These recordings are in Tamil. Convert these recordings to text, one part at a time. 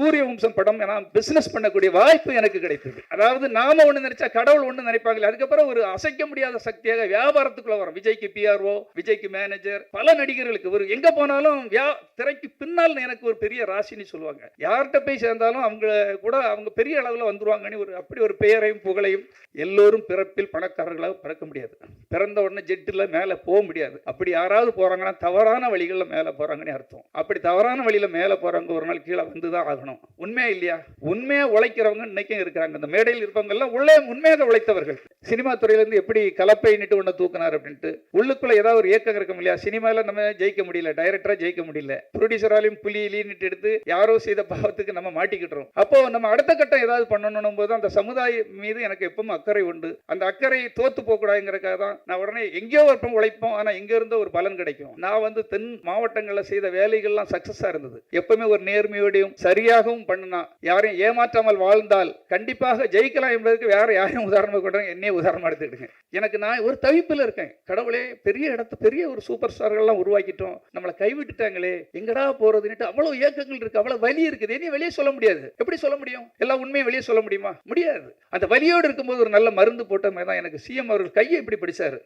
சூரிய வம்சம் படம் நான் பிஸ்னஸ் பண்ணக்கூடிய வாய்ப்பு எனக்கு கிடைத்தது. அதாவது நாம ஒன்று நினைச்சா கடவுள் ஒன்று நினைப்பாங்களே அதுக்கப்புறம் ஒரு அசைக்க முடியாத சக்தியாக வியாபாரத்துக்குள்ள வரும். விஜய்க்கு பிஆர்ஓ விஜய்க்கு மேனேஜர் பல நடிகர்களுக்கு. ஒரு எங்க போனாலும் வியா- திரைக்கு பின்னால் எனக்கு ஒரு பெரிய ராசின்னு சொல்லுவாங்க. யார்கிட்ட போய் சேர்ந்தாலும் அவங்க கூட அவங்க பெரிய அளவில் வந்துருவாங்கன்னு ஒரு அப்படி ஒரு பெயரையும் புகழையும் எல்லோரும் பிறப்பில் பணக்காரர்களாக பிறக்க முடியாது. பிறந்த உடனே ஜெட்டில் மேலே போக முடியாது. அப்படி யாராவது போறாங்கன்னா தவறான வழிகளில் மேலே போறாங்கன்னு அர்த்தம். அப்படி தவறான வழியில் மேலே போறாங்க ஒரு நாள் கீழே வந்து தான் ஆகணும். பண்ணணும் உண்மையா இல்லையா? உண்மையா உழைக்கிறவங்க இன்னைக்கும் இருக்கிறாங்க. இந்த மேடையில் இருப்பவங்க எல்லாம் உள்ளே உண்மையாக உழைத்தவர்கள். சினிமா துறையிலிருந்து எப்படி கலப்பை நிட்டு ஒன்று தூக்கினார் அப்படின்ட்டு உள்ளுக்குள்ள ஏதாவது ஒரு இயக்கம் இருக்கும் இல்லையா? சினிமாவில் நம்ம ஜெயிக்க முடியல டைரக்டரா ஜெயிக்க முடியல. ப்ரொடியூசராலையும் புலி இலின்னுட்டு எடுத்து யாரோ செய்த பாவத்துக்கு நம்ம மாட்டிக்கிட்டுறோம். அப்போ நம்ம அடுத்த கட்டம் ஏதாவது பண்ணணும் போது அந்த சமுதாயம் மீது எனக்கு எப்பவும் அக்கறை உண்டு. அந்த அக்கறை தோத்து போகக்கூடாதுங்கிறக்காக தான் நான் உடனே எங்கேயோ ஒரு உழைப்போம். ஆனா எங்க இருந்தோ ஒரு பலன் கிடைக்கும். நான் வந்து தென் மாவட்டங்களில் செய்த வேலைகள்லாம் சக்சஸா இருந்தது. எப்பவுமே ஒரு நேர்மையோடையும் சரியாகவும் பண்ணினா. யாரையும் ஏமாற்றாமல் வாழ்ந்தால் கண்டிப்பாக ஜெயிக்கலாம் என்பதற்கு வேற யாரையும் உதாரணமாக கொண்டு என்னையே உதாரணமா எடுத்துக்கிடுங்க. எனக்கு நான் ஒரு தவிப்பில் இருக்கேன். கடவுளே பெரிய இடத்து பெரிய ஒரு சூப்பர் ஸ்டார்கள்லாம் உருவாக்கிட்டோம். நம்மளை கைவிட்டுட்டாங்களே எங்கடா போறதுன்னுட்டு அவ்வளவு ஏக்கங்கள் இருக்கு அவ்வளவு வலி இருக்குது. இனி வெளியே சொல்ல முடியாது. எப்படி சொல்ல முடியும்? எல்லா உண்மையும் வெளியே சொல்ல முடியுமா? முடியாது. அந்த வலியோடு இருக்கும்போது ஒரு நல்ல மருந்து போட்ட மாதிரி தான் எனக்கு சிஎம் அவர்கள் கையை இப்படி பிடிச்சாரு.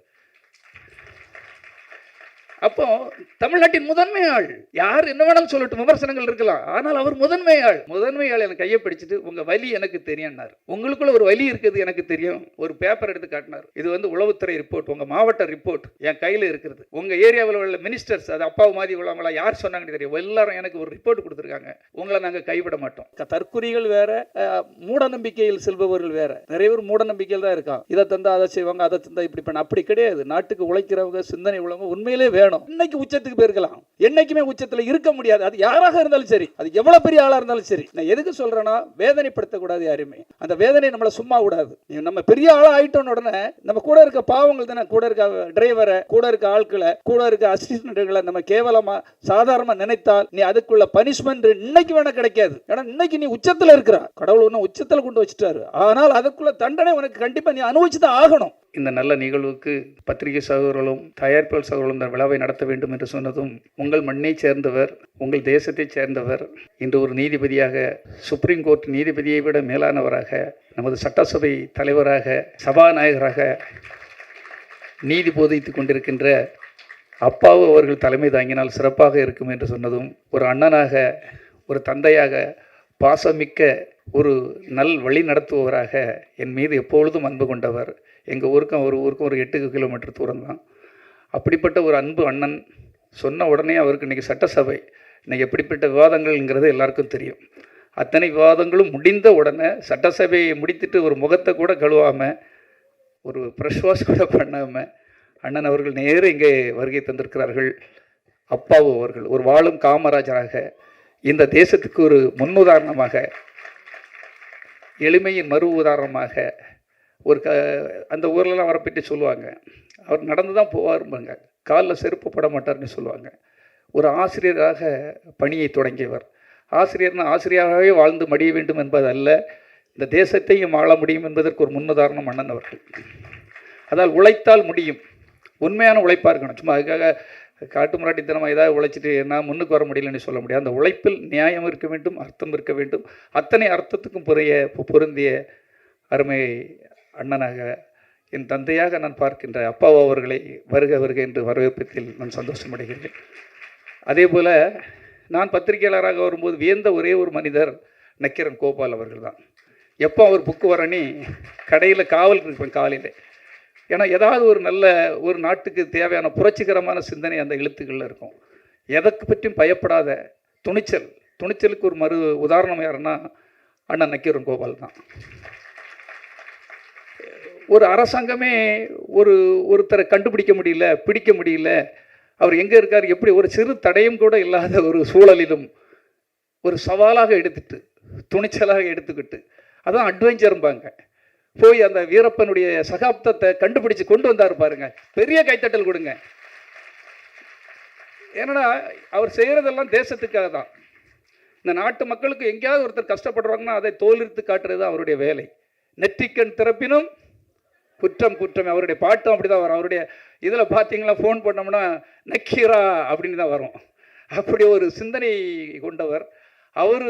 அப்போ தமிழ்நாட்டின் முதன்மை ஆள் யார் என்ன வேணாலும் சொல்லட்டும் விமர்சனங்கள் இருக்கலாம். ஆனால் அவர் முதன்மை ஆள் முதன்மை ஆள் எனக்கு கையை பிடிச்சிட்டு உங்க வலி எனக்கு தெரியும்னார். உங்களுக்குள்ள ஒரு வலி இருக்குது எனக்கு தெரியும். ஒரு பேப்பர் எடுத்து காட்டினார். இது வந்து உளவுத்துறை ரிப்போர்ட் உங்க மாவட்ட ரிப்போர்ட் என் கையில் இருக்கிறது. உங்க ஏரியாவில் உள்ள மினிஸ்டர்ஸ் அது அப்பாவு மாதிரி உள்ளவங்களா யார் சொன்னாங்கன்னு தெரியும். எல்லாரும் எனக்கு ஒரு ரிப்போர்ட் கொடுத்துருக்காங்க. உங்களை நாங்கள் கைவிட மாட்டோம். தற்குறிகள் வேற மூடநம்பிக்கையில் மூட நம்பிக்கையில் செல்பவர்கள் வேற. நிறைய பேர் மூட நம்பிக்கையில் தான் இருக்கான் இதை தந்தா அதை செய்வாங்க அதை தந்தா இப்படி பண்ண அப்படி கிடையாது. நாட்டுக்கு உழைக்கிறவங்க சிந்தனை உள்ளவங்க உண்மையிலே வேணும். இன்னைக்கு உச்சத்துக்கு போயிருக்கலாம். என்னைக்குமே உச்சத்துல இருக்க முடியாது. அது யாராக இருந்தாலும் சரி. அது எவ்வளவு பெரிய ஆளா இருந்தாலும் சரி. நான் எதுக்கு சொல்றேன்னா வேதனைப்படுத்தக்கூடாது யாருமே. அந்த வேதனை நம்மள சும்மா விடாது. நம்ம பெரிய ஆளா ஆயிட்டோன்னு உடனே நம்ம கூட இருக்க பாவங்கள் தானே கூட இருக்க டிரைவரை கூட இருக்க ஆட்களை கூட இருக்க அசிஸ்டன்ட்களை நம்ம கேவலமா சாதாரணமா நினைத்தால் நீ அதுக்குள்ள பனிஷ்மெண்ட் இன்னைக்கு வேணா கிடைக்காது. ஏன்னா இன்னைக்கு நீ உச்சத்துல இருக்கிற கடவுள் ஒன்றும் உச்சத்துல கொண்டு வச்சுட்டாரு. ஆனால் அதுக்குள்ள தண்டனை உனக்கு கண்டிப்பா நீ அனுபவிச்சு தான் ஆகணும். இந்த நல்ல நிகழ்வுக்கு பத்திரிகை சகோதரர்களும் தயாரிப்பாளர் சகோதரர்களும் இந்த விழாவை நடத்த வேண்டும் என்று சொன்னதும் உங்கள் மண்ணைச் சேர்ந்தவர் உங்கள் தேசத்தைச் சேர்ந்தவர் இன்று ஒரு நீதிபதியாக சுப்ரீம் கோர்ட் நீதிபதியை விட மேலானவராக நமது சட்டசபை தலைவராக சபாநாயகராக நீதி போதித்து கொண்டிருக்கின்ற அப்பாவு அவர்கள் தலைமை தாங்கினால் சிறப்பாக இருக்கும் என்று சொன்னதும் ஒரு அண்ணனாக ஒரு தந்தையாக பாசமிக்க ஒரு நல் வழி நடத்துபவராக என் மீது எப்பொழுதும் அன்பு கொண்டவர். எங்கள் ஊருக்கும் ஒரு ஊருக்கும் ஒரு எட்டு கிலோமீட்டர் தூரம் தான். அப்படிப்பட்ட ஒரு அன்பு அண்ணன் சொன்ன உடனே அவருக்கு இன்றைக்கி சட்டசபை இன்றைக்கி எப்படிப்பட்ட விவாதங்கள்ங்கிறது எல்லாருக்கும் தெரியும். அத்தனை விவாதங்களும் முடிந்த உடனே சட்டசபையை முடித்துட்டு ஒரு முகத்தை கூட கழுவாமல் ஒரு ப்ரெஷ் வாஷ் கூட பண்ணாமல் அண்ணன் அவர்கள் நேரு இங்கே வருகை தந்திருக்கிறார்கள். அப்பாவு அவர்கள் ஒரு வாழும் காமராஜராக இந்த தேசத்துக்கு ஒரு முன்னுதாரணமாக எளிமையின் மறு உதாரணமாக ஒரு க அந்த ஊர்லலாம் அவரை பற்றி சொல்லுவாங்க. அவர் நடந்து தான் போவாரும்பாங்க. காலில் செருப்பு பட மாட்டார்னு சொல்லுவாங்க. ஒரு ஆசிரியராக பணியை தொடங்கியவர். ஆசிரியர்னு ஆசிரியராகவே வாழ்ந்து மடிய வேண்டும் என்பது அல்ல இந்த தேசத்தையும் ஆள முடியும் என்பதற்கு ஒரு முன்னுதாரணம் அண்ணன் அவர்கள். அதால் உழைத்தால் முடியும். உண்மையான உழைப்பாக இருக்கணும். சும்மா அதுக்காக காட்டு முராட்டித்தனமாக ஏதாவது உழைச்சிட்டு நான் முன்னுக்கு வர முடியலன்னு சொல்ல முடியாது. அந்த உழைப்பில் நியாயம் இருக்க வேண்டும் அர்த்தம் இருக்க வேண்டும். அத்தனை அர்த்தத்துக்கும் புரிய பொருந்திய அருமை அண்ணனாக என் தந்தையாக நான் பார்க்கின்ற அப்பாவா அவர்களை வருக வருக என்று வரவேற்பதில் நான் சந்தோஷமடைகிறேன் அதே போல் நான் பத்திரிகையாளராக வரும்போது வியந்த ஒரே ஒரு மனிதர் நக்கிரன் கோபால் அவர்கள் தான். எப்போ அவர் புக்கு வரனி கடையில் காவல் இருப்பேன் காலையில். ஏன்னா ஏதாவது ஒரு நல்ல ஒரு நாட்டுக்கு தேவையான புரட்சிகரமான சிந்தனை அந்த எழுத்துக்களில் இருக்கும். எதற்கு பற்றியும் பயப்படாத துணிச்சல். துணிச்சலுக்கு ஒரு மறு உதாரணம் யாருன்னா அண்ணன் நக்கீரன் கோபால் தான். ஒரு அரசாங்கமே ஒரு ஒருத்தரை கண்டுபிடிக்க முடியல பிடிக்க முடியல. அவர் எங்கே இருக்கார் எப்படி ஒரு சிறு தடையும் கூட இல்லாத ஒரு சூழலிலும் ஒரு சவாலாக எடுத்துட்டு துணிச்சலாக எடுத்துக்கிட்டு அதான் அட்வென்ச்சரும்பாங்க போய் அந்த வீரப்பனுடைய சகாப்தத்தை கண்டுபிடிச்சு கொண்டு வந்தார் பாருங்க. பெரிய கைத்தட்டல் கொடுங்க. ஏன்னா அவர் செய்கிறதெல்லாம் தேசத்துக்காக தான். இந்த நாட்டு மக்களுக்கு எங்கேயாவது ஒருத்தர் கஷ்டப்படுறாங்கன்னா அதை தோலிர்த்து காட்டுறது தான் அவருடைய வேலை. நெற்றிக்கண் திறப்பினும் குற்றம் குற்றம். அவருடைய பாட்டும் அப்படி தான் வரும். அவருடைய இதில் பார்த்தீங்களா ஃபோன் பண்ணோம்னா நக்கீரா அப்படின்னு தான் வரும். அப்படி ஒரு சிந்தனை கொண்டவர். அவர்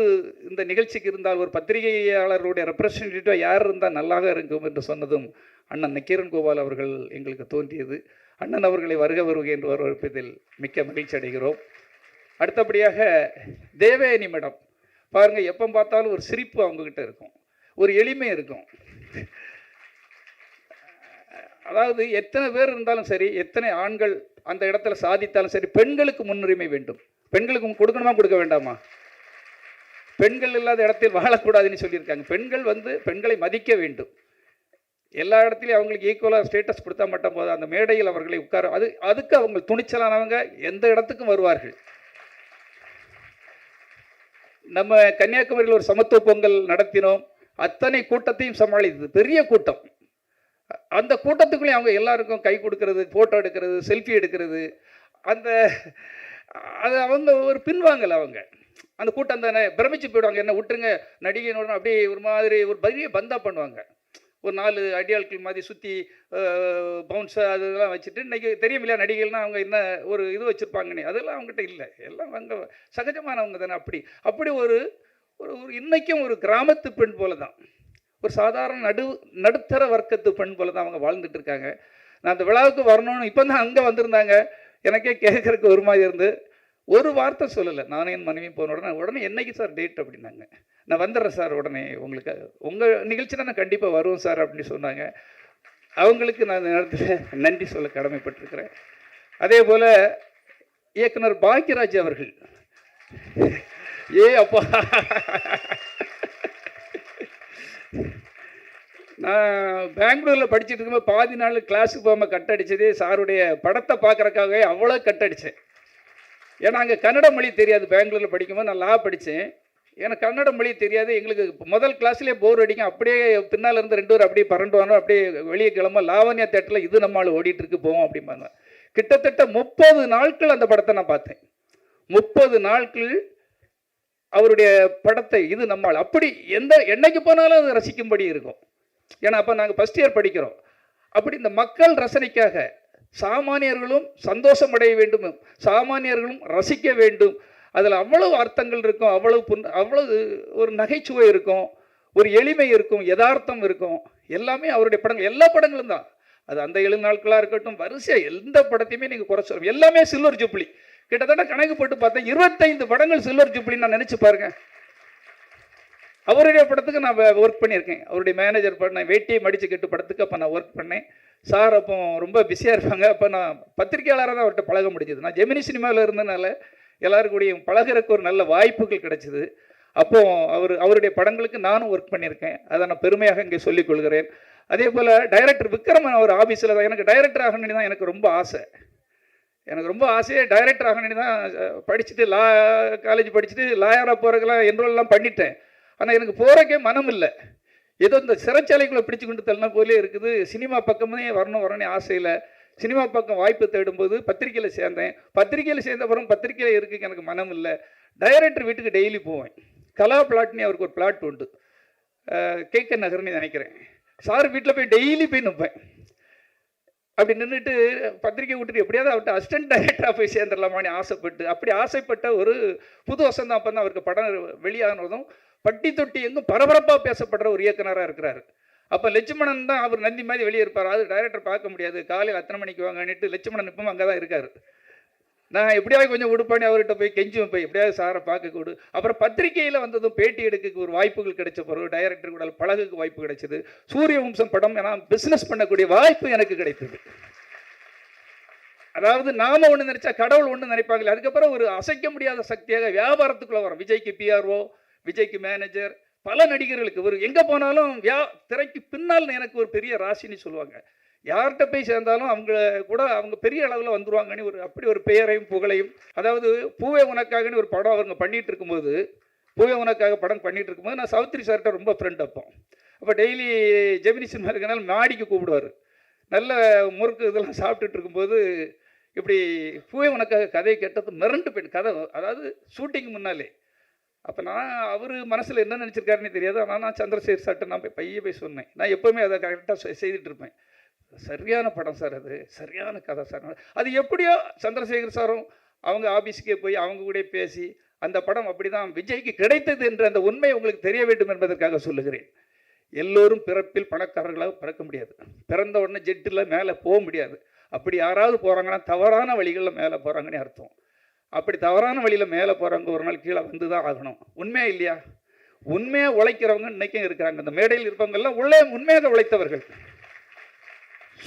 இந்த நிகழ்ச்சிக்கு இருந்தால் ஒரு பத்திரிகையாளருடைய ரெப்ரசன்டேட்டிவாக யார் இருந்தால் நல்லாக இருக்கும் என்று சொன்னதும் அண்ணன் நக்கீரன் கோபால் அவர்கள் எங்களுக்கு தோன்றியது. அண்ணன் அவர்களை வருக வருக என்று வரவேற்பதில் மிக்க மகிழ்ச்சி அடைகிறோம். அடுத்தபடியாக தேவயானி மேடம். பாருங்கள் எப்போ பார்த்தாலும் ஒரு சிரிப்பு அவங்கக்கிட்ட இருக்கும். ஒரு எளிமை இருக்கும். அதாவது எத்தனை பேர் இருந்தாலும் சரி எத்தனை ஆண்கள் அந்த இடத்துல சாதித்தாலும் சரி பெண்களுக்கு முன்னுரிமை வேண்டும். பெண்களுக்கு கொடுக்கணுமா கொடுக்க வேண்டாமா? பெண்கள் இல்லாத இடத்தில் வாழக்கூடாதுன்னு சொல்லியிருக்காங்க. பெண்கள் வந்து பெண்களை மதிக்க வேண்டும். எல்லா இடத்துலையும் அவங்களுக்கு ஈக்குவலாக ஸ்டேட்டஸ் கொடுத்தா மட்டும் போதும். அந்த மேடையில் அவர்களை உட்கார அது அதுக்கு அவங்க துணிச்சலானவங்க எந்த இடத்துக்கும் வருவார்கள். நம்ம கன்னியாகுமரியில் ஒரு சமத்துவ பொங்கல் நடத்தினோம். அத்தனை கூட்டத்தையும் சமாளித்தது. பெரிய கூட்டம். அந்த கூட்டத்துக்குள்ளேயும் அவங்க எல்லாருக்கும் கை கொடுக்கறது ஃபோட்டோ எடுக்கிறது செல்ஃபி எடுக்கிறது. அந்த அது அவங்க ஒரு பின்வாங்கல் அவங்க. அந்த கூட்டம் தானே பிரமிச்சு போயிடுவாங்க. என்ன விட்டுருங்க நடிகைன்னு அப்படியே ஒரு மாதிரி ஒரு பெரிய பந்தா பண்ணுவாங்க. ஒரு நாலு அடியாட்கள் மாதிரி சுற்றி பவுன்ஸு அதெல்லாம் வச்சுட்டு இன்றைக்கி தெரியுமில்லையா நடிகைகள்னால் அவங்க என்ன ஒரு இது வச்சுருப்பாங்கன்னு. அதெல்லாம் அவங்ககிட்ட இல்லை. எல்லாம் அவங்க சகஜமானவங்க தானே அப்படி. அப்படி ஒரு ஒரு ஒரு இன்றைக்கும் ஒரு கிராமத்து பெண் போல தான். ஒரு சாதாரண நடு நடுத்தர வர்க்கத்து பெண் போல தான் அவங்க வாழ்ந்துட்டு இருக்காங்க. நான் அந்த விழாவுக்கு வரணும்னு இப்போ தான் அங்கே வந்திருந்தாங்க. எனக்கே கேட்குறதுக்கு ஒரு மாதிரி இருந்து. ஒரு வார்த்தை சொல்லலை. நானும் என் மனைவி போன உடனே உடனே என்னைக்கு சார் டேட் அப்படின்னாங்க. நான் வந்துடுறேன் சார் உடனே உங்களுக்கு. உங்கள் நிகழ்ச்சினா நான் கண்டிப்பாக வருவோம் சார் அப்படின்னு சொன்னாங்க. அவங்களுக்கு நான் நேரத்தில் நன்றி சொல்ல கடமைப்பட்டிருக்கிறேன். அதே போல் இயக்குனர் பாக்யராஜ் அவர்கள். ஏ அப்பா! நான் பெங்களூரில் படிச்சுட்டு இருக்கும்போது பாதி நாள் கிளாஸுக்கு போகாமல் கட் அடிச்சதே சாருடைய படத்தை பார்க்குறக்காகவே அவ்வளோ கட் அடித்தேன் ஏன்னா அங்கே கன்னட மொழி தெரியாது. பெங்களூரில் படிக்கும்போது நான் லா படித்தேன் ஏன்னா கன்னட மொழி தெரியாது. எங்களுக்கு முதல் கிளாஸ்லேயே போர் அடிக்கும். அப்படியே பின்னால் இருந்து ரெண்டு பேர் அப்படியே பரண்டு வரணும் அப்படியே வெளியே கிளம்ப லாவண்யா தேட்டரில் இது நம்மளால் ஓடிட்டுருக்கு போவோம் அப்படிம்பாங்க. கிட்டத்தட்ட முப்பது நாட்கள் அந்த படத்தை நான் பார்த்தேன். முப்பது நாட்கள் அவருடைய படத்தை இது நம்மால் அப்படி எந்த என்னைக்கு போனாலும் அது ரசிக்கும்படி இருக்கும். ஏன்னா அப்போ நாங்கள் ஃபஸ்ட் இயர் படிக்கிறோம். அப்படி இந்த மக்கள் ரசனைக்காக சாமானியர்களும் சந்தோஷம் அடைய வேண்டும் சாமானியர்களும் ரசிக்க வேண்டும். அதில் அவ்வளவு அர்த்தங்கள் இருக்கும் அவ்வளவு புன் அவ்வளவு ஒரு நகைச்சுவை இருக்கும் ஒரு எளிமை இருக்கும் யதார்த்தம் இருக்கும். எல்லாமே அவருடைய படங்கள் எல்லா படங்களும் தான். அது அந்த ஏழு நாட்களாக இருக்கட்டும் வரிசையாக எந்த படத்தையுமே நீங்கள் குறை சொல்லுங்க எல்லாமே சில்வர் ஜூப்ளி. கிட்டத்தட்ட கணக்கு போட்டு பார்த்தா இருபத்தைந்து படங்கள் சில்வர் ஜூப்ளி நான் நினச்சி பாருங்க. அவருடைய படத்துக்கு நான் ஒர்க் பண்ணியிருக்கேன். அவருடைய மேனேஜர் படம் நான் வேட்டியை மடித்து கட்டு படத்துக்கு அப்போ நான் ஒர்க் பண்ணேன். சார் அப்போ ரொம்ப பிஸியாக இருப்பாங்க. அப்போ நான் பத்திரிகையாளராக தான் அவர்கிட்ட பழக முடிஞ்சது. நான் ஜெமினி சினிமாவில் இருந்தனால எல்லாருக்கூடையும் பழகிறதுக்கு ஒரு நல்ல வாய்ப்புகள் கிடைச்சிது. அப்போ அவர் அவருடைய படங்களுக்கு நானும் ஒர்க் பண்ணியிருக்கேன். அதை நான் பெருமையாக இங்கே சொல்லிக் கொள்கிறேன். அதே போல் டைரக்டர் விக்ரமன் அவர் ஆஃபீஸில் தான். எனக்கு டைரக்டர் ஆகணும்னு தான் எனக்கு ரொம்ப ஆசை. எனக்கு ரொம்ப ஆசையே டைரக்டர் ஆகணும்னு தான் படிச்சுட்டு லா காலேஜ் படிச்சுட்டு லாயராக போகிறதுக்கெல்லாம் என்ரோல்லாம் பண்ணிட்டேன். ஆனால் எனக்கு போகிறக்கே மனம் இல்லை ஏதோ இந்த சிறைச்சாலைக்குள்ளே பிடிச்சு கொண்டு தள்ளின போலே இருக்குது. சினிமா பக்கமே வரணும் வரணும்னு ஆசையில் சினிமா பக்கம் வாய்ப்பு தேடும்போது பத்திரிக்கையில் சேர்ந்தேன். பத்திரிக்கையில் சேர்ந்த அப்புறம் பத்திரிக்கையில் இருக்குது எனக்கு மனம் இல்லை. டைரக்டர் வீட்டுக்கு டெய்லி போவேன். கலா பிளாட்னி அவருக்கு ஒரு பிளாட் உண்டு. கேக்க நகர்னு நினைக்கிறேன். சார் வீட்டில் போய் டெய்லி போய் நிற்பேன் அப்படி நின்றுட்டு பத்திரிக்கை விட்டுட்டு எப்படியாவது அவர்கிட்ட அசிஸ்டன்ட் டைரக்டராக போய் சேர்ந்துடலாமான்னு ஆசைப்பட்டு அப்படி ஆசைப்பட்ட ஒரு புது வசந்தம் அப்போ தான் அவருக்கு படம் வெளியானதும் பட்டி தொட்டி எங்கும் பரபரப்பாக பேசப்படுற ஒரு இயக்குனராக இருக்கிறாரு. அப்போ லட்சுமணன் தான் அவர் நந்தி மாதிரி வெளியே இருப்பார். அது டைரக்டர் பார்க்க முடியாது. காலையில் அத்தனை மணிக்கு வாங்கன்னுட்டு லட்சுமணன் இப்பவும் அங்கே தான் இருக்கார். நான் எப்படியாவது கொஞ்சம் உடுப்பாணி அவர்கிட்ட போய் கெஞ்சுவேன் போய் எப்படியாவது சாரை பார்க்க கூடு அப்புறம் பத்திரிகையில் வந்ததும் பேட்டி எடுக்க ஒரு வாய்ப்புகள் கிடைச்ச பிறகு டைரக்டர் கூட பழகுக்கு வாய்ப்பு கிடைச்சது. சூரிய வம்சம் படம் நான் பிஸ்னஸ் பண்ணக்கூடிய வாய்ப்பு எனக்கு கிடைத்தது. அதாவது நாம ஒன்று நினைச்சா கடவுள் ஒன்று நினைப்பாங்களே அதுக்கப்புறம் ஒரு அசைக்க முடியாத சக்தியாக வியாபாரத்துக்குள்ளே வரும். விஜய்க்கு பிஆர்ஓ விஜய்க்கு மேனேஜர் பல நடிகர்களுக்கு. ஒரு எங்கே போனாலும் வியா திரைக்கு பின்னால் எனக்கு ஒரு பெரிய ராசின்னு சொல்லுவாங்க. யார்கிட்ட போய் சேர்ந்தாலும் அவங்க கூட அவங்க பெரிய அளவில் வந்துருவாங்கன்னு ஒரு அப்படி ஒரு பெயரையும் புகழையும் அதாவது பூவே உனக்காகன்னு ஒரு படம் அவங்க பண்ணிகிட்டு இருக்கும்போது பூவே உனக்காக படம் பண்ணிகிட்டு இருக்கும்போது நான் சௌத்ரி சார்கிட்ட ரொம்ப ஃப்ரெண்ட் அப்போ. அப்போ டெய்லி ஜெமினி சினிமா இருக்கனால மாடிக்கு கூப்பிடுவார். நல்ல முறுக்கு இதெல்லாம் சாப்பிட்டுட்டு இருக்கும்போது இப்படி பூவே உனக்காக கதையை கேட்டது மிரண்டு போயிட்டு கதை அதாவது ஷூட்டிங் முன்னாலே. அப்போ நான் அவர் மனசில் என்ன நினச்சிருக்காருன்னு தெரியாது. ஆனால் நான் சந்திரசேகர் சார்ட்ட நான் போய் பைய போய் சொன்னேன். நான் எப்போவுமே அதை கரெக்டாக செய்துட்டு இருப்பேன். சரியான படம் சார் அது. சரியான கதை சார். அது எப்படியோ சந்திரசேகர் சாரும் அவங்க ஆஃபீஸுக்கே போய் அவங்க கூட பேசி அந்த படம் அப்படிதான் விஜய்க்கு கிடைத்தது என்ற அந்த உண்மை உங்களுக்கு தெரிய வேண்டும் என்பதற்காக சொல்லுகிறேன். எல்லோரும் பிறப்பில் பணக்காரர்களாக பிறக்க முடியாது. பிறந்த உடனே ஜெட்டில் மேலே போக முடியாது. அப்படி யாராவது போகிறாங்கன்னா தவறான வழிகளில் மேலே போகிறாங்கன்னு அர்த்தம். அப்படி தவறான வழியில் மேலே போகிறவங்க ஒரு நாள் கீழே வந்து தான் ஆகணும். உண்மையா இல்லையா? உண்மையாக உழைக்கிறவங்க இன்னைக்கும் இருக்கிறாங்க. இந்த மேடையில் இருப்பவங்கெல்லாம் உள்ளே உண்மையாக உழைத்தவர்கள்.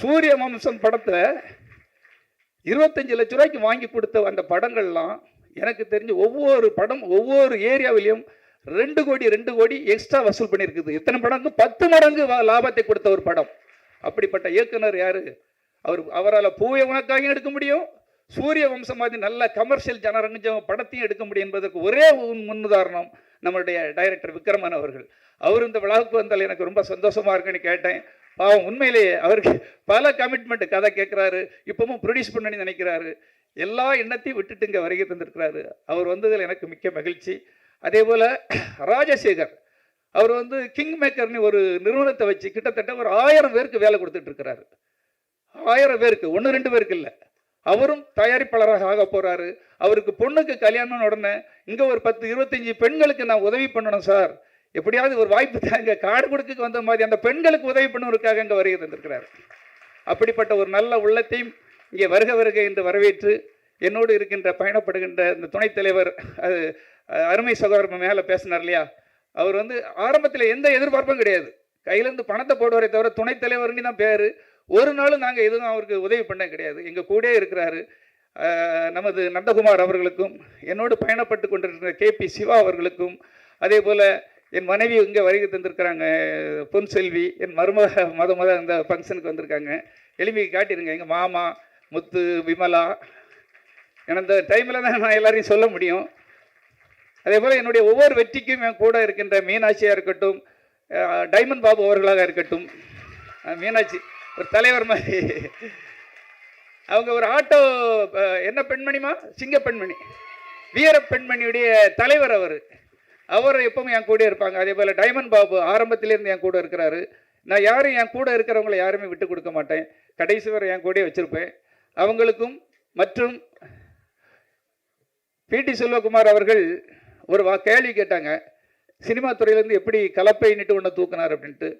சூரிய வம்சம் படத்தை இருபத்தஞ்சு லட்ச ரூபாய்க்கு வாங்கி கொடுத்த அந்த படங்கள்லாம் எனக்கு தெரிஞ்சு ஒவ்வொரு படம் ஒவ்வொரு ஏரியாவிலையும் ரெண்டு கோடி ரெண்டு கோடி எக்ஸ்ட்ரா வசூல் பண்ணியிருக்குது. எத்தனை படங்கு பத்து மடங்கு லாபத்தை கொடுத்த ஒரு படம். அப்படிப்பட்ட இயக்குனர் யாரு? அவர் அவரால் பூவை உனக்காக எடுக்க முடியும் சூரிய வம்சம் மாதிரி நல்ல கமர்ஷியல் ஜனரஞ்சம் படத்தையும் எடுக்க முடியும் என்பதற்கு ஒரே முன்னுதாரணம் நம்மளுடைய டைரக்டர் விக்ரமன் அவர்கள். அவர் இந்த விழாவுக்கு வந்தால் எனக்கு ரொம்ப சந்தோஷமாக இருக்குன்னு கேட்டேன். பாவம் உண்மையிலேயே அவருக்கு பல கமிட்மெண்ட் கதை கேட்குறாரு. இப்பவும் ப்ரொடியூஸ் பண்ணணும்னு நினைக்கிறாரு. எல்லா எண்ணத்தையும் விட்டுட்டு இங்கே வருகை தந்திருக்கிறாரு. அவர் வந்ததில் எனக்கு மிக்க மகிழ்ச்சி. அதே போல் ராஜசேகர் அவர் வந்து கிங் மேக்கர்னு ஒரு நிறுவனத்தை வச்சு கிட்டத்தட்ட ஒரு ஆயிரம் பேருக்கு வேலை கொடுத்துட்டு இருக்கிறாரு. ஆயிரம் பேருக்கு ஒன்று ரெண்டு பேருக்கு இல்லை. அவரும் தயாரிப்பாளராக ஆக போகிறாரு அவருக்கு பொண்ணுக்கு கல்யாணம் உடனே இங்கே ஒரு பத்து இருபத்தஞ்சி பெண்களுக்கு நான் உதவி பண்ணணும் சார். எப்படியாவது ஒரு வாய்ப்பு தாங்க. காடு கொடுக்க வந்த மாதிரி அந்த பெண்களுக்கு உதவி பண்ணுவதற்காக இங்கே வருகை தந்திருக்கிறார். அப்படிப்பட்ட ஒரு நல்ல உள்ளத்தையும் இங்கே வருக வருக என்று வரவேற்று என்னோடு இருக்கின்ற பயணப்படுகின்ற இந்த துணைத் தலைவர் அது அருமை சகோதரர் மேலே பேசினார் இல்லையா? அவர் வந்து ஆரம்பத்தில் எந்த எதிர்பார்ப்பும் கிடையாது. கையிலேருந்து பணத்தை போடுவாரே தவிர துணைத் தலைவர்னு தான் பேர். ஒரு நாளும் நாங்கள் எதுவும் அவருக்கு உதவி பண்ண கிடையாது. எங்கள் கூட இருக்கிறாரு நமது நந்தகுமார் அவர்களுக்கும் என்னோடு பயணப்பட்டு கொண்டிருக்கிற கே பி சிவா அவர்களுக்கும் அதே போல் என் மனைவி இங்கே வருகை தந்திருக்கிறாங்க பொன் செல்வி என் மருமக மத மத அந்த ஃபங்க்ஷனுக்கு வந்திருக்காங்க. எளிமைக்கு காட்டிடுங்க எங்கள் மாமா முத்து விமலா ஏன்னா இந்த டைமில் தான் நான் எல்லாரையும் சொல்ல முடியும். அதே போல் என்னுடைய ஒவ்வொரு வெற்றிக்கும் என் கூட இருக்கின்ற மீனாட்சியாக இருக்கட்டும் டைமண்ட் பாபு அவர்களாக இருக்கட்டும் மீனாட்சி ஒரு தலைவர் மாதிரி. அவங்க ஒரு ஆட்டோ என்ன பெண்மணிமா? சிங்க பெண்மணி. வீர பெண்மணியுடைய தலைவர் அவர். அவர் எப்பவும் என் கூட இருப்பாங்க. அதே போல் டைமண்ட் பாபு ஆரம்பத்திலேருந்து என் கூட இருக்கிறாரு. நான் யாரும் என் கூட இருக்கிறவங்கள யாருமே விட்டு கொடுக்க மாட்டேன். கடைசி வரை என் கூடயே வச்சுருப்பேன். அவங்களுக்கும் மற்றும் பிடி செல்வகுமார் அவர்கள் ஒரு வா கேள்வி கேட்டாங்க. சினிமா துறையிலேருந்து எப்படி கலப்பை நிட்டு ஒன்று தூக்கினார் அப்படின்ட்டு.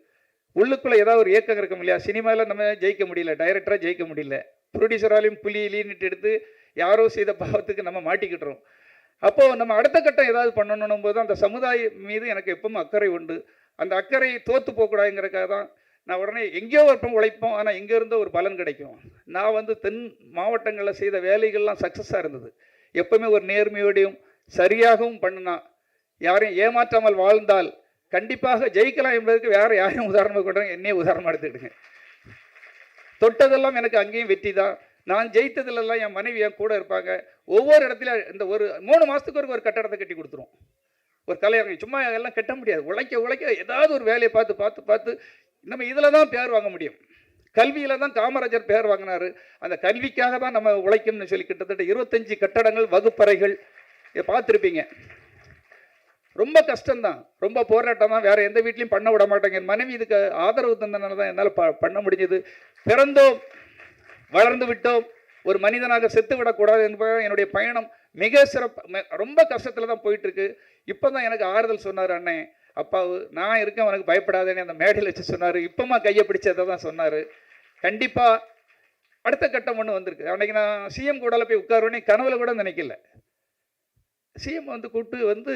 உள்ளுக்குள்ளே ஏதாவது ஒரு இயக்கம் இருக்கும் இல்லையா? சினிமாவில் நம்ம ஜெயிக்க முடியல டைரக்டராக ஜெயிக்க முடியல. ப்ரொடியூசராலையும் புலி இலின்னுட்டு எடுத்து யாரோ செய்த பாவத்துக்கு நம்ம மாட்டிக்கிட்டுறோம். அப்போது நம்ம அடுத்த கட்டம் ஏதாவது பண்ணணும் போது அந்த சமுதாயம் மீது எனக்கு எப்பவும் அக்கறை உண்டு. அந்த அக்கறை தோற்று போகக்கூடாதுங்கிறக்காக தான் நான் உடனே எங்கேயோ ஒருத்தம் உழைப்போம். ஆனால் எங்கேருந்தோ ஒரு பலன் கிடைக்கும். நான் வந்து தென் மாவட்டங்களில் செய்த வேலைகள்லாம் சக்ஸஸாக இருந்தது. எப்பவுமே ஒரு நேர்மையோடையும் சரியாகவும் பண்ணினா யாரையும் ஏமாற்றாமல் வாழ்ந்தால் கண்டிப்பாக ஜெயிக்கலாம் என்பதற்கு வேற யாரையும் உதாரணமாக கொண்டாங்க என்னையே உதாரணமாக எடுத்துக்கிடுங்க. தொட்டதெல்லாம் எனக்கு அங்கேயும் வெற்றி தான் நான் ஜெயித்ததிலெல்லாம் என் மனைவி என் கூட இருப்பாங்க. ஒவ்வொரு இடத்துல இந்த ஒரு மூணு மாதத்துக்கு ஒரு ஒரு கட்டடத்தை கட்டி கொடுத்துரும் ஒரு கலையரங்கம் சும்மா எல்லாம் கட்ட முடியாது. உழைக்க உழைக்க ஏதாவது ஒரு வேலையை பார்த்து பார்த்து பார்த்து நம்ம இதில் தான் பேர் வாங்க முடியும். கல்வியில் தான் காமராஜர் பேர் வாங்கினாரு. அந்த கல்விக்காக தான் நம்ம உழைக்கணும்னு சொல்லி கிட்டத்தட்ட இருபத்தஞ்சி கட்டடங்கள் வகுப்பறைகள் இதை பார்த்துருப்பீங்க. ரொம்ப கஷ்டம்தான். ரொம்ப போராட்டம் தான் வேறு எந்த வீட்லையும் பண்ண விட மாட்டாங்க. என் மனைவி இதுக்கு ஆதரவு தந்தனால தான் என்னால் ப பண்ண முடிஞ்சது. பிறந்தோம் வளர்ந்து விட்டோம். ஒரு மனிதனாக செத்து விடக்கூடாது என்பது என்னுடைய பயணம். மிக சிறப்பு ரொம்ப கஷ்டத்தில் தான் போயிட்டுருக்கு. இப்போ தான் எனக்கு ஆறுதல் சொன்னார் அண்ணன் அப்பாவு நான் இருக்கேன் உனக்கு பயப்படாதேன்னு அந்த மேடையில் வச்சு சொன்னார். இப்போமா கையை பிடிச்சதை தான் சொன்னார். கண்டிப்பாக அடுத்த கட்டம் ஒன்று வந்திருக்கு. அன்னைக்கு நான் சிஎம் கூடால போய் உட்காருவேன்னு கனவுல கூட நினைக்கல. சிஎம் வந்து கூப்பிட்டு வந்து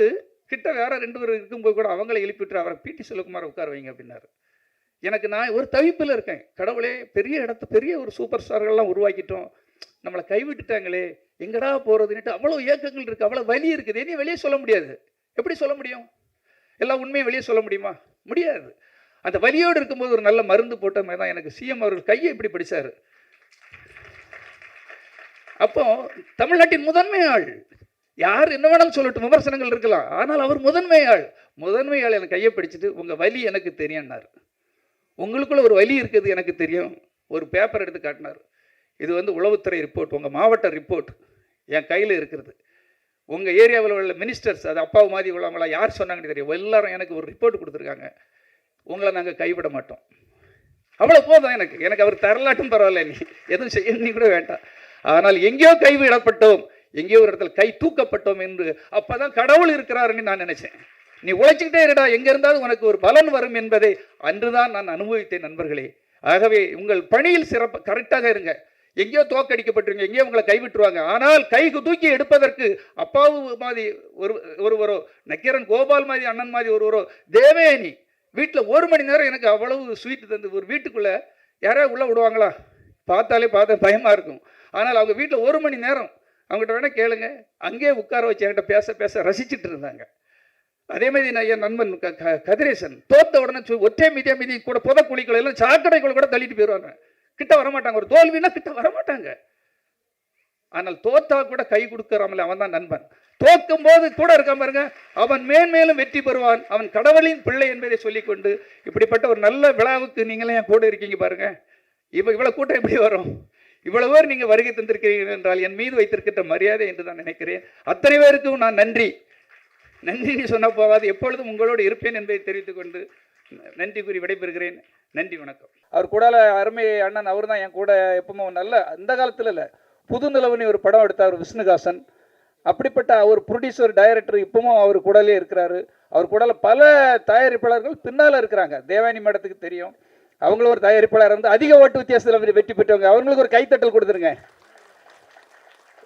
கிட்ட வேற ரெண்டு பேர் இருக்கும்போது கூட அவங்கள எழுப்பிட்டு அவரை பிடி செல்வகுமார் உட்கார வைங்க அப்படின்னாரு. எனக்கு நான் ஒரு தவிப்பில் இருக்கேன். கடவுளே பெரிய இடத்த பெரிய ஒரு சூப்பர் ஸ்டார்கள்லாம் உருவாக்கிட்டோம். நம்மளை கைவிட்டுட்டாங்களே எங்கடா போகிறதுன்னுட்டு அவ்வளோ இயக்கங்கள் இருக்குது அவ்வளோ வலி இருக்குது. இனி வெளியே சொல்ல முடியாது. எப்படி சொல்ல முடியும்? எல்லா உண்மையும் வெளியே சொல்ல முடியுமா? முடியாது. அந்த வலியோடு இருக்கும்போது ஒரு நல்ல மருந்து போட்ட மாதிரி தான் எனக்கு சிஎம் அவர்கள் கையை இப்படி பிடிச்சாரு. அப்போ தமிழ்நாட்டின் முதன்மை ஆள் யார் என்ன வேணாலும் சொல்லட்டும் விமர்சனங்கள் இருக்கலாம். ஆனால் அவர் முதன்மை ஆள் எனக்கு கையை பிடிச்சிட்டு உங்கள் வலி எனக்கு தெரியும்னார். உங்களுக்குள்ள ஒரு வலி இருக்குது எனக்கு தெரியும். ஒரு பேப்பர் எடுத்து காட்டினார். இது வந்து உளவுத்துறை ரிப்போர்ட் உங்கள் மாவட்ட ரிப்போர்ட் என் கையில் இருக்கிறது. உங்கள் ஏரியாவில் உள்ள மினிஸ்டர்ஸ் அது அப்பாவு மாதிரி உள்ளவங்களா யார் சொன்னாங்கன்னு தெரியும். எல்லாரும் எனக்கு ஒரு ரிப்போர்ட் கொடுத்துருக்காங்க. உங்களை நாங்கள் கைவிட மாட்டோம். அவ்வளோ போதும் எனக்கு. எனக்கு அவர் தரலாட்டும் பரவாயில்ல. நீ எதுவும் செய்ய நீ கூட வேண்டாம். ஆனால் எங்கேயோ கைவிடப்பட்டோம். எங்கேயோ ஒரு இடத்துல கை தூக்கப்பட்டோம் என்று அப்பதான் கடவுள் இருக்கிறாருன்னு நான் நினைச்சேன். நீ உழைச்சிக்கிட்டே இருடா எங்க இருந்தாலும் உனக்கு ஒரு பலன் வரும் என்பதை அன்றுதான் நான் அனுபவித்தேன் நண்பர்களே. ஆகவே உங்கள் பணியில் சிறப்பு கரெக்டாக இருங்க. எங்கேயோ தோக்கடிக்கப்பட்டிருங்க எங்கேயோ உங்களை கைவிட்டுருவாங்க. ஆனால் கைக்கு தூக்கி எடுப்பதற்கு அப்பாவு மாதிரி ஒரு ஒருவரோ நக்கீரன் கோபால் மாதிரி அண்ணன் மாதிரி ஒருவரோ தேவேனி வீட்டில் ஒரு மணி நேரம் எனக்கு அவ்வளவு ஸ்வீட் தந்து ஒரு வீட்டுக்குள்ளே யாராவது உள்ளே விடுவாங்களா? பார்த்தாலே பார்த்தா பயமாக இருக்கும். ஆனால் அவங்க வீட்டில் ஒரு மணி நேரம் அவங்ககிட்ட வேணால் கேளுங்க. அங்கேயே உட்கார வச்சு என்கிட்ட பேச பேச ரசிச்சிட்டு இருந்தாங்க. அதே மாதிரி நான் என் நண்பன் க- கதிரேசன் தோத்த உடனே சொ ஒற்றை மீதியா மீதி கூட புதக்குழிகளை எல்லாம் சாக்கடைக்குள்ள கூட தள்ளிட்டு போயிடுவாங்க கிட்ட வரமாட்டாங்க. ஒரு தோல்வினா கிட்ட வரமாட்டாங்க. ஆனால் தோத்தா கூட கை கொடுக்கறாமல் அவன் தான் நண்பன். தோக்கும் போது கூட இருக்கான் பாருங்க. அவன் மேன்மேலும் வெற்றி பெறுவான். அவன் கடவுளின் பிள்ளை என்பதை சொல்லிக்கொண்டு இப்படிப்பட்ட ஒரு நல்ல விழாவுக்கு நீங்களே என் கூட இருக்கீங்க பாருங்க. இப்போ இவ்வளோ கூட்டம் எப்படி வரும்? இவ்வளவு பேர் நீங்கள் வருகை தந்திருக்கிறீர்கள் என்றால் என் மீது வைத்திருக்கின்ற மரியாதை என்று நான் நினைக்கிறேன். அத்தனை பேருக்கும் நான் நன்றி. நன்றி சொன்ன போகாது. எப்பொழுதும் உங்களோடு இருப்பேன் என்பதை தெரிவித்துக் கொண்டு நன்றி கூறி விடைபெறுகிறேன். நன்றி வணக்கம். அவர் கூட அருமை அண்ணன் அவர் தான் என் கூட எப்பவுமே நல்ல அந்த காலத்தில் இல்லை. புது நிலவுன்னு ஒரு படம் எடுத்தார் விஷ்ணுகாசன். அப்படிப்பட்ட அவர் ப்ரொடியூசர் டைரக்டர் இப்பவும் அவர் கூடலே இருக்கிறாரு. அவர் கூட பல தயாரிப்பாளர்கள் பின்னால் இருக்கிறாங்க. தேவானி மேடத்துக்கு தெரியும். அவங்களும் ஒரு தயாரிப்பாளர் இருந்து அதிக ஓட்டு வித்தியாசத்தில் வெற்றி பெற்றவங்க. அவங்களுக்கு ஒரு கைத்தட்டல் கொடுத்துருங்க.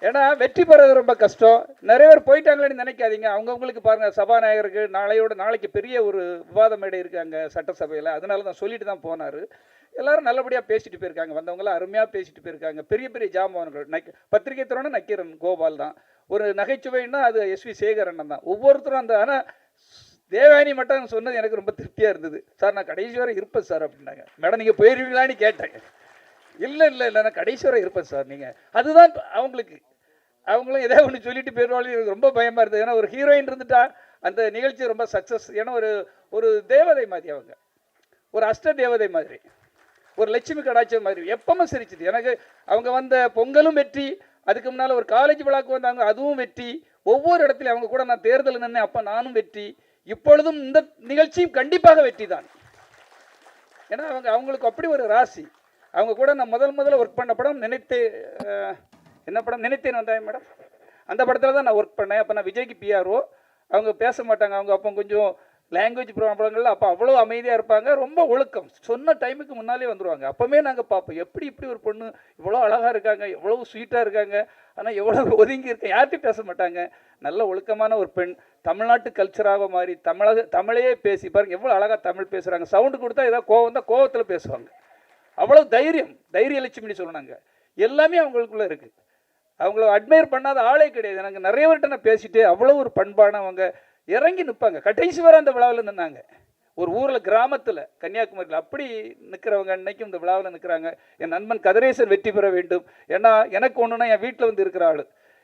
ஏன்னா வெற்றி பெறது ரொம்ப கஷ்டம். நிறைய பேர் போயிட்டாங்களேன்னு நினைக்காதீங்க. அவங்கவுங்களுக்கு பாருங்கள் சபாநாயகருக்கு நாளையோட நாளைக்கு பெரிய ஒரு விவாத மேடை இருக்காங்க சட்டசபையில். அதனால தான் சொல்லிட்டு தான் போனார். எல்லாரும் நல்லபடியாக பேசிட்டு போயிருக்காங்க. வந்தவங்களாம் அருமையாக பேசிட்டு போயிருக்காங்க. பெரிய பெரிய ஜாமவான்கள் நக் பத்திரிகை துறோன்னா நக்கீரன் கோபால் தான். ஒரு நகைச்சுவைன்னா அது எஸ்வி சேகரண்ணன் தான். ஒவ்வொருத்தரும் அந்த ஆனால் தேவானி மட்டும் சொன்னது எனக்கு ரொம்ப திருப்தியாக இருந்தது. சார் நான் கடைசி வரை இருப்பேன் சார் அப்படின்னாங்க. மேடம் நீங்கள் போயிருவீங்களான்னு கேட்டேன். இல்லை இல்லை இல்லை நான் கடைசி வரை இருப்பேன் சார் நீங்கள் அதுதான் அவங்களுக்கு அவங்களும் ஏதாவது ஒன்று சொல்லிட்டு போயிடுவாங்க எனக்கு ரொம்ப பயமாக இருந்தது. ஏன்னா ஒரு ஹீரோயின் இருந்துட்டா அந்த நிகழ்ச்சி ரொம்ப சக்ஸஸ் ஏன்னா ஒரு ஒரு தேவதை மாதிரி அவங்க. ஒரு அஷ்ட தேவதை மாதிரி. ஒரு லட்சுமி கடாட்சியம் மாதிரி. எப்பவுமே சிரிச்சுது. எனக்கு அவங்க வந்த பொங்கலும் வெற்றி அதுக்கு முன்னால் ஒரு காலேஜ் விழாக்கு வந்தாங்க அதுவும் வெற்றி. ஒவ்வொரு இடத்துலையும் அவங்க கூட நான் தேர்தல் நின்று அப்போ நானும் வெற்றி. இப்பொழுதும் இந்த நிகழ்ச்சியும் கண்டிப்பாக வெற்றி தான் ஏன்னா அவங்க அவங்களுக்கு அப்படி ஒரு ராசி. அவங்க கூட நான் முதல் முதல்ல ஒர்க் பண்ண படம் நினைத்து என்ன படம்? நினைத்தேன் வந்தாங்க மேடம்? அந்த படத்தில் தான் நான் ஒர்க் பண்ணேன். அப்போ நான் விஜய்க்கு பிஆர்ஓ அவங்க பேச மாட்டாங்க. அவங்க அப்போ கொஞ்சம் லாங்குவேஜ் ப்ராப்ளங்கள்ல அப்போ அவ்வளோ அமைதியாக இருப்பாங்க. ரொம்ப ஒழுக்கம். சொன்ன டைமுக்கு முன்னாலே வந்துடுவாங்க அப்போவே நாங்கள் பார்ப்போம். எப்படி இப்படி ஒரு பொண்ணு இவ்வளோ அழகாக இருக்காங்க எவ்வளோ ஸ்வீட்டாக இருக்காங்க. ஆனால் எவ்வளோ ஒதுங்கி இருக்க யார்கிட்டையும் பேச மாட்டாங்க. நல்ல ஒழுக்கமான ஒரு பெண் தமிழ்நாட்டு கல்ச்சராக மாறி தமிழக தமிழையே பேசி பாருங்க எவ்வளோ அழகாக தமிழ் பேசுகிறாங்க சவுண்டு கொடுத்தா ஏதாவது கோவம் தான் கோவத்தில் பேசுவாங்க. அவ்வளோ தைரியம். தைரிய லட்சுமின்னு சொன்னாங்க. எல்லாமே அவங்களுக்குள்ளே இருக்குது அவங்கள அட்மையர் பண்ணாத ஆளே கிடையாது. எனக்கு நிறைய பேர்கிட்ட நான் பேசிட்டு அவ்வளோ ஒரு பண்பானவங்க. இறங்கி நிற்பாங்க கடைசி வரை அந்த விழாவில் நின்னாங்க. ஒரு ஊரில் கிராமத்தில் கன்னியாகுமரியில் அப்படி நிற்கிறவங்க அன்னைக்கும் இந்த விழாவில் நிற்கிறாங்க என் நண்பன் கதிரேசன் வெற்றி பெற வேண்டும். ஏன்னா எனக்கு ஒன்றுனா என் வீட்டில் வந்து இருக்கிற ஆள்.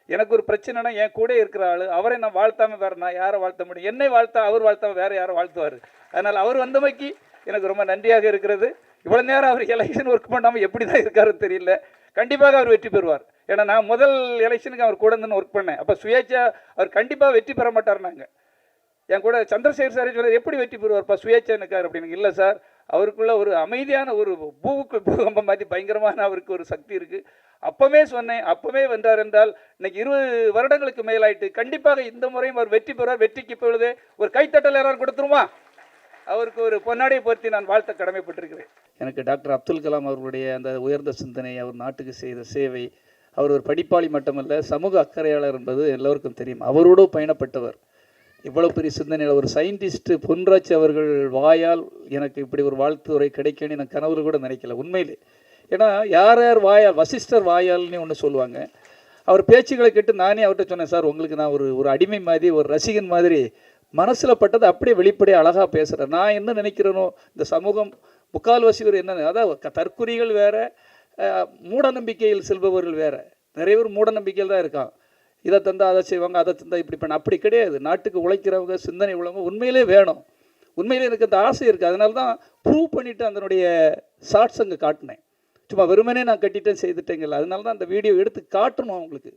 எனக்கு ஒரு பிரச்சனைனா என் கூட இருக்கிற ஆள். அவரை நான் வாழ்த்தாமல் வேறு நான் யாரை வாழ்த்த முடியும்? என்னை வாழ்த்தா அவர் வாழ்த்தாமல் வேறு யாரை வாழ்த்துவார்? அதனால் அவர் வந்தமைக்கு எனக்கு ரொம்ப நன்றியாக இருக்கிறது. இவ்வளோ நேரம் அவர் எலெக்ஷன் ஒர்க் பண்ணாமல் எப்படி தான் இருக்காருன்னு தெரியல. கண்டிப்பாக அவர் வெற்றி பெறுவார். ஏன்னா நான் முதல் எலெக்ஷனுக்கு அவர் கூட இருந்து ஒர்க் பண்ணேன். அப்போ சுயேட்சா அவர் கண்டிப்பாக வெற்றி பெற மாட்டார் நாங்கள் என் கூட சந்திரசேகர் சார் சொன்னார் எப்படி வெற்றி பெறுவார்ப்பா? சுயேட்சை இருக்கார் அப்படின்னு. இல்லை சார் அவருக்குள்ள ஒரு அமைதியான ஒரு பூவுக்கு பூகம்பம் மாதிரி பயங்கரமான அவருக்கு ஒரு சக்தி இருக்குது அப்பவே சொன்னேன் அப்பவே வென்றார் என்றால் இன்னைக்கு இருபது வருடங்களுக்கு மேலாயிட்டு கண்டிப்பாக இந்த முறையும் அவர் வெற்றி பெறுவார். வெற்றிக்கு இப்பொழுதே ஒரு கைத்தட்டல் யாராவது கொடுத்துருமா? அவருக்கு ஒரு பொன்னாடியை பொருத்தி நான் வாழ்த்த கடமைப்பட்டிருக்கிறேன். எனக்கு டாக்டர் அப்துல் கலாம் அவர்களுடைய அந்த உயர்ந்த சிந்தனை அவர் நாட்டுக்கு செய்த சேவை அவர் ஒரு படிப்பாளி மட்டுமல்ல சமூக அக்கறையாளர் என்பது எல்லோருக்கும் தெரியும். அவரோடு பயணப்பட்டவர். இவ்வளவு பெரிய சிந்தனையில் ஒரு சயின்டிஸ்ட் பொன்ராஜ் அவர்கள் வாயால் எனக்கு இப்படி ஒரு வாழ்த்து உரை நான் கனவுல கூட நினைக்கல உண்மையிலே. ஏன்னா யார் யார் வாயால் வசிஷ்டர் வாயால்னு ஒன்று சொல்லுவாங்க. அவர் பேச்சுகளை கேட்டு நானே அவர்கிட்ட சொன்னேன் சார் உங்களுக்கு நான் ஒரு ஒரு அடிமை மாதிரி ஒரு ரசிகன் மாதிரி மனசில் பட்டது அப்படியே வெளிப்படையாக அழகாக பேசுகிறேன் நான் என்ன நினைக்கிறேனோ இந்த சமூகம் முக்கால்வாசி ஒரு என்ன அதாவது க- தற்குறிகள் வேறு மூடநம்பிக்கையில் செல்பவர்கள் வேறு. நிறைய பேர் மூட நம்பிக்கையில் தான் இருக்கான். இதை தந்தால் அதை செய்வாங்க அதை தந்தால் இப்படி பண்ண. அப்படி கிடையாது. நாட்டுக்கு உழைக்கிறவங்க சிந்தனை உள்ளவங்க உண்மையிலே வேணும். உண்மையிலே எனக்கு அந்த ஆசை இருக்குது அதனால தான் ப்ரூவ் பண்ணிவிட்டு அதனுடைய ஷார்ட்ஸ் அங்கே காட்டினேன். சும்மா வெறுமனே நான் கட்டிட்டேன் செய்துட்டேங்கல்ல. அதனால தான் அந்த வீடியோ எடுத்து காட்டணும் அவங்களுக்கு.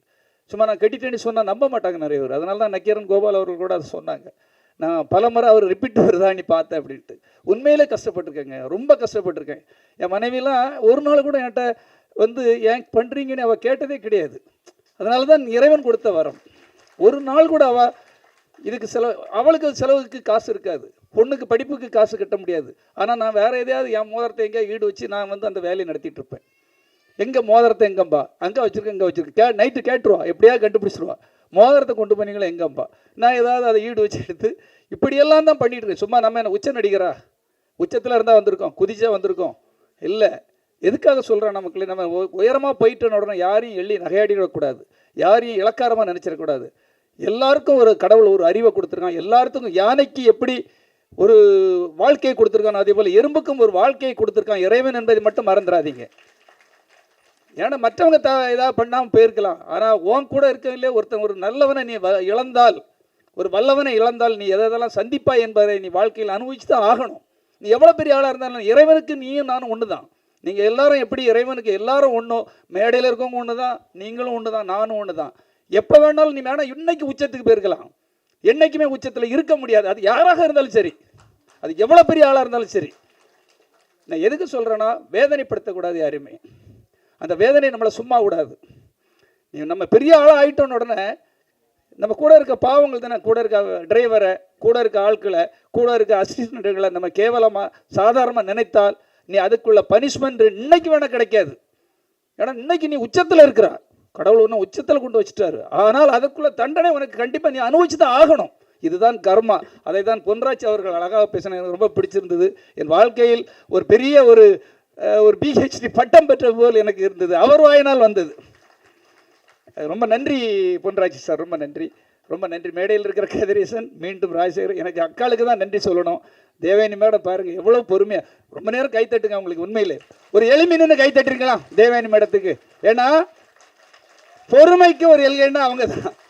சும்மா நான் கட்டிட்டேன்னு சொன்னால் நம்ப மாட்டாங்க நிறைய பேர். அதனால தான் நக்கீரன் கோபால் அவர்கள் கூட அதை சொன்னாங்க. நான் பல முறை அவர் ரிப்பீட் வருதா நீ பார்த்தேன் அப்படின்ட்டு. உண்மையிலே கஷ்டப்பட்டிருக்கேங்க. ரொம்ப கஷ்டப்பட்டிருக்கேன். என் மனைவிலாம் ஒரு நாள் கூட என்கிட்ட வந்து ஏன் பண்ணுறீங்கன்னு அவள் கேட்டதே கிடையாது. அதனால தான் இறைவன் கொடுத்த வரம். ஒரு நாள் கூட அவ இதுக்கு செலவு அவளுக்கு செலவுக்கு காசு இருக்காது. பொண்ணுக்கு படிப்புக்கு காசு கட்ட முடியாது. ஆனால் நான் வேறு எதையாவது என் மோதிரத்தை எங்கேயா ஈடு வச்சு நான் வந்து அந்த வேலையை நடத்திட்டு இருப்பேன். எங்கே மோதிரத்தை எங்கம்பா? அங்கே வச்சிருக்கேன் இங்கே வச்சுருக்கேன் கே நைட்டு கேட்டுருவா. எப்படியா கண்டுபிடிச்சிருவா. மோதிரத்தை கொண்டு போனீங்களா எங்கம்பா? நான் ஏதாவது அதை ஈடு வச்சு எடுத்து இப்படியெல்லாம் தான் பண்ணிட்டு இருக்கேன். சும்மா நம்ம என்ன உச்ச நடிகரா? உச்சத்தில் இருந்தால் வந்திருக்கோம். குதிச்சா வந்திருக்கோம். இல்லை. எதுக்காக சொல்கிறேன் நமக்கு நம்ம உயரமாக போயிட்டு உடனே யாரையும் எள்ளி நகையாடிடக்கூடாது யாரையும் இலக்காரமாக நினச்சிடக்கூடாது எல்லாருக்கும் ஒரு கடவுள் ஒரு அறிவை கொடுத்துருக்கான். எல்லாத்துக்கும் யானைக்கு எப்படி ஒரு வாழ்க்கையை கொடுத்துருக்கான் அதே போல் எறும்புக்கும் ஒரு வாழ்க்கையை கொடுத்துருக்கான் இறைவன் என்பதை மட்டும் மறந்துடாதீங்க. ஏன்னா மற்றவங்க த ஏதாவது பண்ணாமல் போயிருக்கலாம். ஆனால் உன் கூட இருக்கவில்லை ஒருத்தன் ஒரு நல்லவனை நீ வ- இழந்தால் ஒரு வல்லவனை இழந்தால் நீ எதை எதெல்லாம் சந்திப்பாய் என்பதை நீ வாழ்க்கையில் அனுபவிச்சு தான் ஆகணும். நீ எவ்வளோ பெரிய ஆளாக இருந்தாலும் இறைவனுக்கு நீயும் நானும் ஒன்று தான் நீங்கள் எல்லாரும் எப்படி இறைவனுக்கு எல்லாரும் ஒன்றும் மேடையில் இருக்கவங்க ஒன்று தான் நீங்களும் ஒன்று தான் நானும் ஒன்று தான் எப்போ வேணாலும் நீ வேணால் இன்னைக்கு உச்சத்துக்கு போயிருக்கலாம். என்றைக்குமே உச்சத்தில் இருக்க முடியாது. அது யாராக இருந்தாலும் சரி. அது எவ்வளோ பெரிய ஆளாக இருந்தாலும் சரி. நான் எதுக்கு சொல்கிறேன்னா வேதனைப்படுத்தக்கூடாது யாரையுமே. அந்த வேதனை நம்மளை சும்மா விடாது. நீ நம்ம பெரிய ஆளாக ஆயிட்டோன்னு உடனே நம்ம கூட இருக்க பாவங்கள் தானே கூட இருக்க டிரைவரை கூட இருக்க ஆட்களை கூட இருக்க அசிஸ்டண்ட்டுகளை நம்ம கேவலமாக சாதாரணமாக நினைத்தால் நீ அதுக்குள்ள பனிஷ்மெண்ட் இன்னைக்கு வேணால் கிடைக்காது. ஏன்னா இன்னைக்கு நீ உச்சத்தில் இருக்கிற. கடவுள் ஒன்று உச்சத்தில் கொண்டு வச்சுட்டாரு. ஆனால் அதுக்குள்ள தண்டனை உனக்கு கண்டிப்பாக நீ அனுபவிச்சு தான் ஆகணும். இதுதான் கர்மா. அதை தான் பொன்ராஜ் அவர்கள் அழகாக பேசின எனக்கு ரொம்ப பிடிச்சிருந்தது. என் வாழ்க்கையில் ஒரு பெரிய ஒரு ஒரு பிஹெச்டி பட்டம் பெற்ற போல் எனக்கு இருந்தது. அவர் வாயினால் வந்தது. ரொம்ப நன்றி பொன்ராஜ் சார். ரொம்ப நன்றி. ரொம்ப நன்றி. மேடையில் இருக்கிற கதிரீசன் மீண்டும் ராஜசேகர் எனக்கு அக்காளுக்கு தான் நன்றி சொல்லணும். தேவேணி மேடம் பாருங்க எவ்வளோ பொறுமையா. ரொம்ப நேரம் கை தட்டுங்க உங்களுக்கு உண்மையிலே. ஒரு எளிமை நின்று கை தட்டுறீங்களா மேடத்துக்கு. ஏன்னா பொறுமைக்கு ஒரு எல்கைன்னா அவங்க தான்.